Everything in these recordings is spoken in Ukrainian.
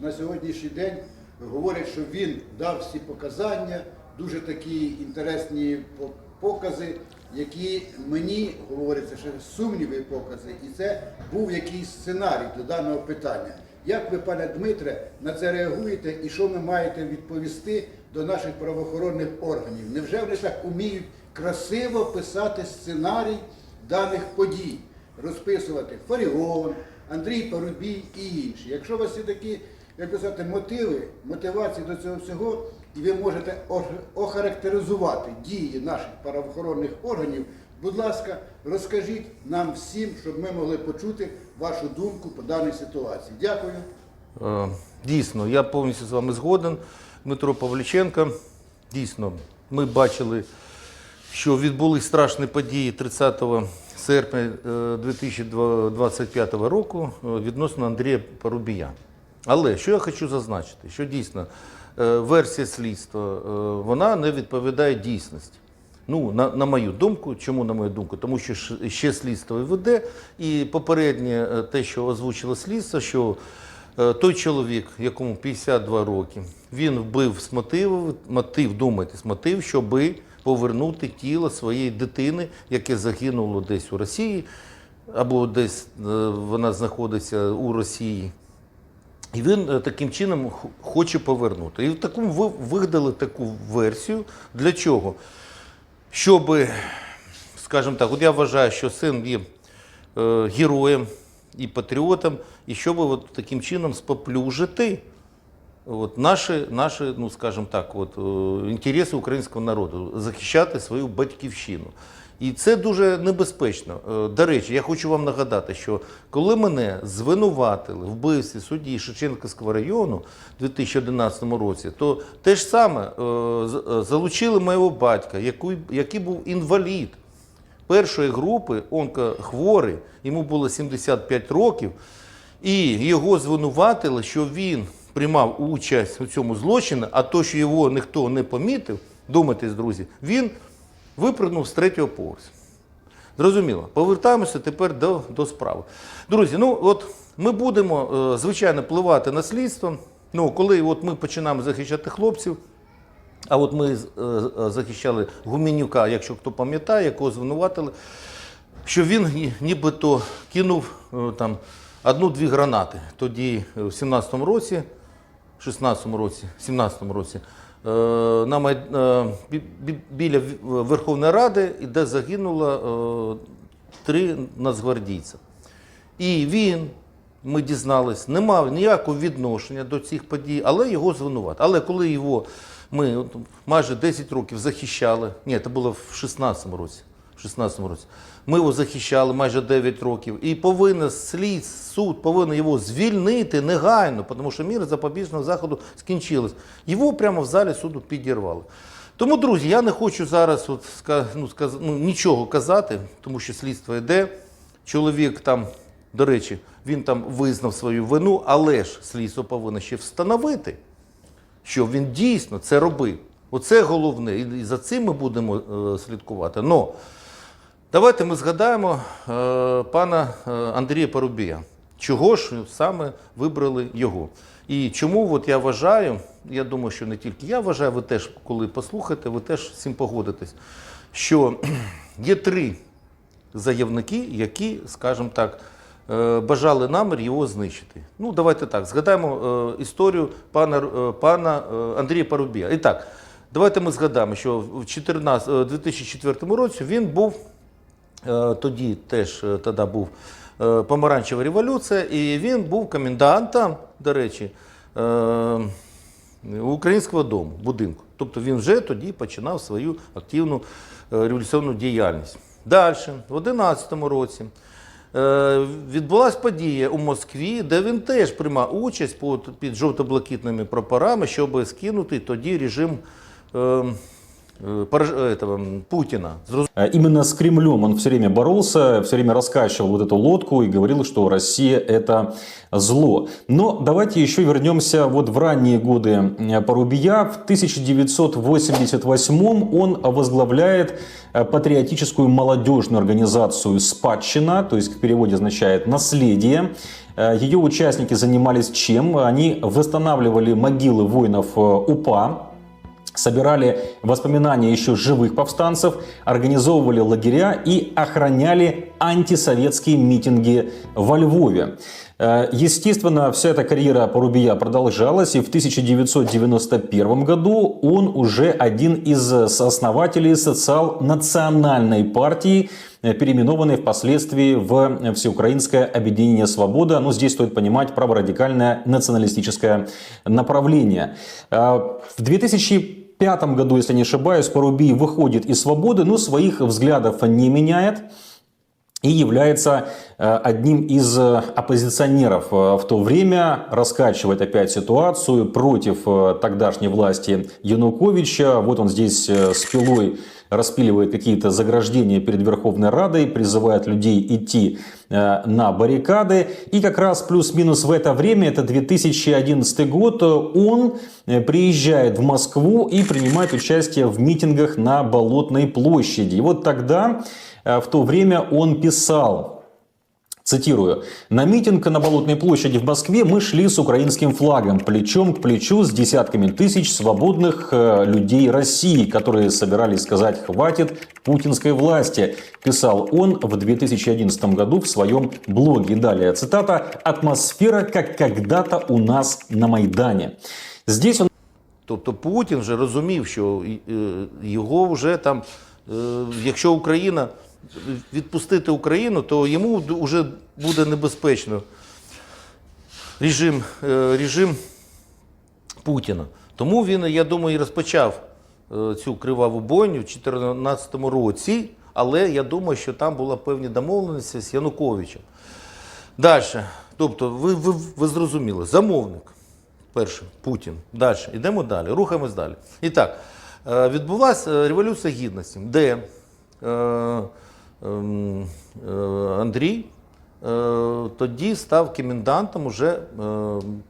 на сьогоднішній день говорять, що він дав всі показання, дуже такі інтересні покази, які мені говориться, що сумніви покази, і це був якийсь сценарій до даного питання. Як ви, пане Дмитре, на це реагуєте і що ви маєте відповісти до наших правоохоронних органів? Невже вони так уміють красиво писати сценарій даних подій, розписувати Фаріон, Андрій Парубій і інші? Якщо у вас є такі, як писати, мотиви, мотивації до цього всього, і ви можете охарактеризувати дії наших правоохоронних органів, будь ласка, розкажіть нам всім, щоб ми могли почути вашу думку по даній ситуації. Дякую. Е, Дійсно, я повністю з вами згоден. Дмитро Павліченко. Дійсно, ми бачили, що відбулись страшні події 30 серпня е, 2025 року е, відносно Андрія Парубія. Але що я хочу зазначити, що дійсно е, версія слідства е, вона не відповідає дійсності. Ну, на, на мою думку, чому на мою думку? Тому що ще слідство веде, і попереднє е, те, що озвучило слідство, що той чоловік, якому 52 роки, він вбив з мотиву, мотив, думайтесь, мотив, щоби повернути тіло своєї дитини, яке загинуло десь у Росії, або десь вона знаходиться у Росії. І він е, таким чином хоче повернути. І в такому ви- вигадали таку версію. Для чого? Щоб, скажімо так, от я вважаю, що син є е, героєм і патріотом, і щоб от таким чином споплюжити от, наші, наші, ну скажімо так, от, е, інтереси українського народу, захищати свою батьківщину. І це дуже небезпечно. Е, До речі, я хочу вам нагадати, що коли мене звинуватили в вбивстві судді Шевченківського району у 2011 році, то те ж саме е, е, залучили моєго батька, який, був інвалід першої групи, онкохворий, йому було 75 років, і його звинуватили, що він приймав участь у цьому злочині, а то, що його ніхто не помітив, думайтесь, друзі, він випрыгнув з третього поверсу. Зрозуміло. Повертаємося тепер до, до справи. Друзі, ну от ми будемо, е, звичайно, впливати на слідство. Ну, коли от ми починаємо захищати хлопців, а от ми е, е, захищали Гуменюка, якщо хто пам'ятає, якого звинуватили, що він нібито кинув там одну-дві гранати. Тоді в 17-му році, 16-му році, 17-му році, на е, бі- бі- біля Верховної Ради, де загинуло е, три нацгвардійця. І він, ми дізнались, не мав ніякого відношення до цих подій, але його звинуватили. Але коли його ми майже 10 років захищали, ні, це було в 16-му році. В 16-му році. Ми його захищали майже 9 років. І повинен слід, суд повинен його звільнити негайно, тому що міра запобіжного заходу скінчилась. Його прямо в залі суду підірвали. Тому, друзі, я не хочу зараз от, ну, сказ- ну, нічого казати, тому що слідство йде. Чоловік там, до речі, він там визнав свою вину, але ж слідство повинно ще встановити, що він дійсно це робив. Оце головне. І за цим ми будемо е, слідкувати. Но давайте ми згадаємо е, пана е, Андрія Парубія. Чого ж саме вибрали його? І чому от я вважаю, я думаю, що не тільки я вважаю, ви теж, коли послухаєте, ви теж цим погодитесь, що є три заявники, які, скажімо так, е, бажали намір його знищити. Ну, давайте так, згадаємо е, історію пана, пана Андрія Парубія. І так, давайте ми згадаємо, що в 14, е, 2004 році він був тоді теж е, тоді був е, помаранчева революція, і він був комендантом, до речі, е, українського дому, будинку. Тобто він вже тоді починав свою активну е, революційну діяльність. Далі, в 2011 році. е, Відбулася подія у Москві, де він теж приймав участь під, жовто-блакитними прапорами, щоб скинути тоді режим е, е, Порож- этого, м, Путіна. Зрозуміло. Э, Именно с Кремлем он все время боролся, все время раскачивал вот эту лодку и говорил, что Россия это зло. Но давайте еще вернемся вот в ранние годы э, Порубия. В 1988 он возглавляет э, патриотическую молодежную организацию «Спадщина», то есть в переводе означает «наследие». Э, Ее участники занимались чем? Они восстанавливали могилы воинов э, УПА, собирали воспоминания еще живых повстанцев, организовывали лагеря и охраняли антисоветские митинги во Львове. Э, Естественно, вся эта карьера Порубия продолжалась, и в 1991 году он уже один из сооснователей социал-национальной партии, э, переименованной впоследствии в Всеукраинское объединение «Свобода». Ну, здесь стоит понимать праворадикальное националистическое направление. Э, В 2005 году, если не ошибаюсь, Порубий выходит из «Свободы», но своих взглядов не меняет и является э, одним из э, оппозиционеров э, в то время, раскачивает опять ситуацию против тогдашней власти Януковича. Вот он здесь с пилой распиливает какие-то заграждения перед Верховной Радой, призывает людей идти э, на баррикады. И как раз плюс-минус в это время, это 2011 год, он э, приезжает в Москву и принимает участие в митингах на Болотной площади. И вот тогда, э, в то время он писал, Цитирую. «На митинг на Болотной площади в Москве мы шли с украинским флагом, плечом к плечу с десятками тысяч свободных э, людей России, которые собирались сказать «хватит путинской власти», писал он в 2011 году в своем блоге. Далее цитата «Атмосфера, как когда-то у нас на Майдане». Здесь он Тобто Путін вже розумів, що е, його вже там, е, якщо Україна відпустити Україну, то йому вже буде небезпечно режим, е, режим Путіна. Тому він, я думаю, і розпочав е, цю криваву бойню в 2014 році, але я думаю, що там була певні домовленості з Януковичем. Далі. Тобто, ви, ви, ви зрозуміли, замовник. Перший Путін. Далі. Йдемо далі. Рухаємось далі. І так, е, відбулася Революція Гідності, де Андрій е, тоді став комендантом уже е,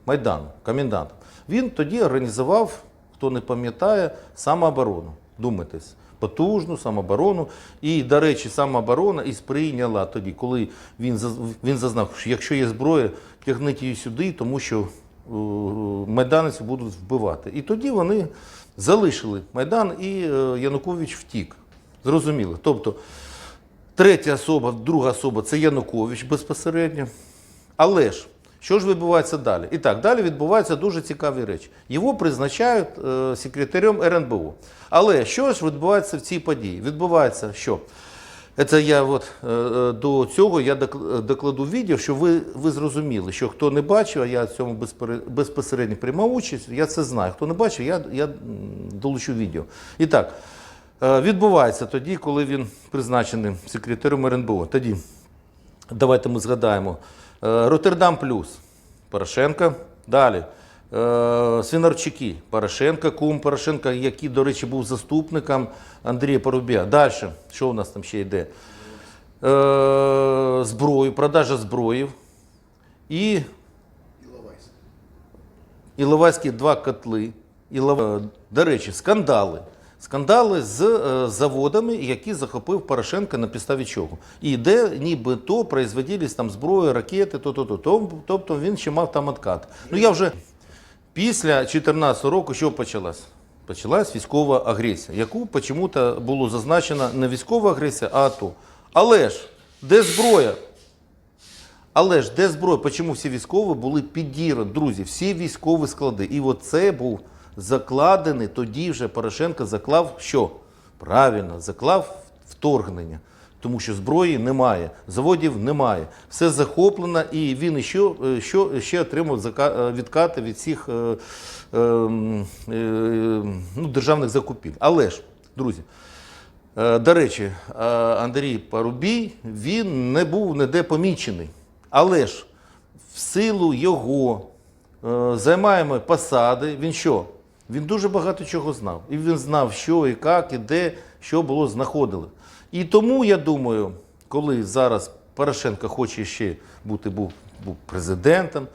Майдану. Комендантом. Він тоді організував, хто не пам'ятає, самооборону. Думайтесь. Потужну самооборону. І, до речі, самооборона і сприйняла тоді, коли він, він зазнав, що якщо є зброя, тягніть її сюди, тому що е, майданці будуть вбивати. І тоді вони залишили Майдан, і е, Янукович втік. Зрозуміло. Тобто, третя особа, друга особа це Янукович безпосередньо. Але ж, що ж відбувається далі? І так, далі відбуваються дуже цікаві речі. Його призначають е, секретарем РНБО. Але що ж відбувається в цій події? Відбувається що? Це я от, е, е, до цього я е, докладу відео, що ви, ви зрозуміли, що хто не бачив, а я в цьому безпосередньо приймав участь, я це знаю. Хто не бачив, я, я долучу відео. І так, відбувається тоді, коли він призначений секретарем РНБО. Тоді Давайте ми згадаємо. Е, Роттердам плюс Порошенка. Далі. Е, Свинарчуки Порошенка, кум Порошенка, який, до речі, був заступником Андрія Порубія. Далі, що у нас там ще йде? Е, Зброю, продажа зброї. І Іловайськ. Іловайські два котли. Ілов... Е, До речі, скандали. Скандали з е, заводами, які захопив Порошенко на підставі чого. І де нібито производились там зброї, ракети, то-то-то. Тобто він ще мав там откат. Ну я вже після 2014 року що почалась? Почалась військова агресія, яку чому-то було зазначено не військова агресія, а АТО. Але ж де зброя? Але ж де зброя? Чому всі військові були підірені? Друзі, всі військові склади. І от це був закладений, тоді вже Порошенко заклав що? Правильно, заклав вторгнення. Тому що зброї немає, заводів немає, все захоплено, і він ще, що, ще отримав е, відкати від всіх е, е, е, ну, державних закупівель. Але ж, друзі, Е, До речі, Андрій Парубій він не був ніде помічений. Але ж в силу його займаємо посади, він що? Він дуже багато чого знав. І він знав, що і як, і де, що було знаходили. І тому я думаю, коли зараз Порошенко хоче ще бути був, був президентом,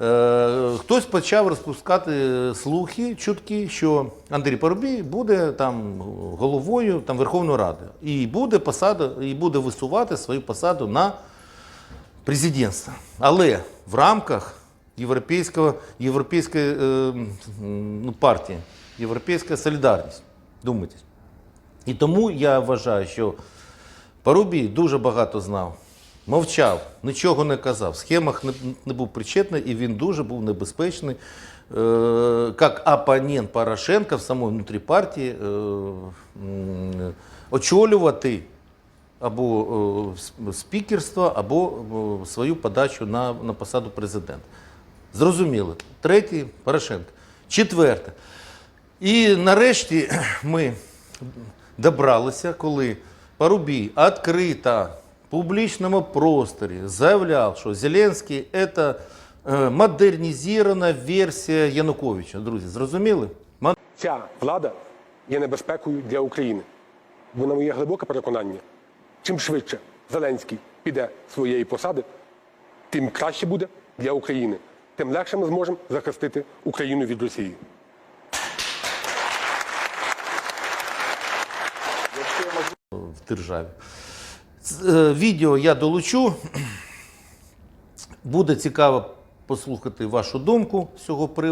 е, хтось почав розпускати слухи, чутки, що Андрій Парубій буде там головою там, Верховної Ради і буде посада, і буде висувати свою посаду на президентства. Але в рамках європейського, європейської е, ну, партії, Європейська солідарність. Думайтесь. І тому я вважаю, що Парубій дуже багато знав, мовчав, нічого не казав, в схемах не, не був причетний і він дуже був небезпечний. Е, як опонент Порошенка в самій внутрі партії е, м, очолювати або е, спікерство, або е, свою подачу на, на посаду президента. Зрозуміло. Третій Порошенко. Четверте. І нарешті ми добралися, коли Парубій відкрито в публічному просторі заявляв, що Зеленський це е, модернізована версія Януковича. Друзі, зрозуміли? Ця влада є небезпекою для України. Бо на моє глибоке переконання, чим швидше Зеленський піде своєї посади, тим краще буде для України. Тим легше ми зможемо захистити Україну від Росії. в державі. Е, Відео я долучу. Буде цікаво послухати вашу думку з цього приводу.